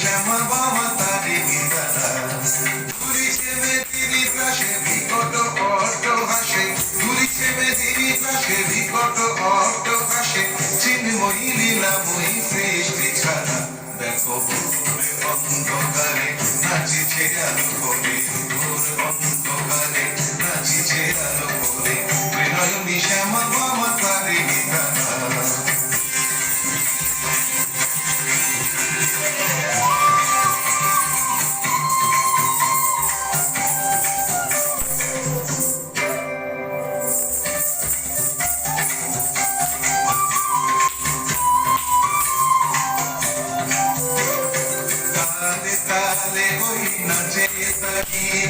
শ্যামা বাবা তারি তুলি ছেমে তিনি ত্রাসে বিকট অট্ট হাসে তুলি ছেমে তিনি ত্রাসে বিকট অট্ট হাসে চিন্ময়ী লীলাময়ী সৃষ্টি ছাড়া দেখো অন্ধকারে নাচিছে আলো করে অন্ধকারে নাচিছে আলো করে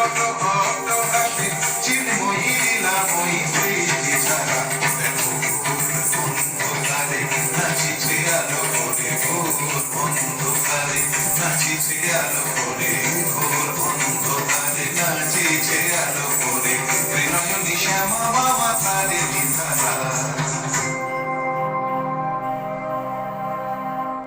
no, no, no, no, happy.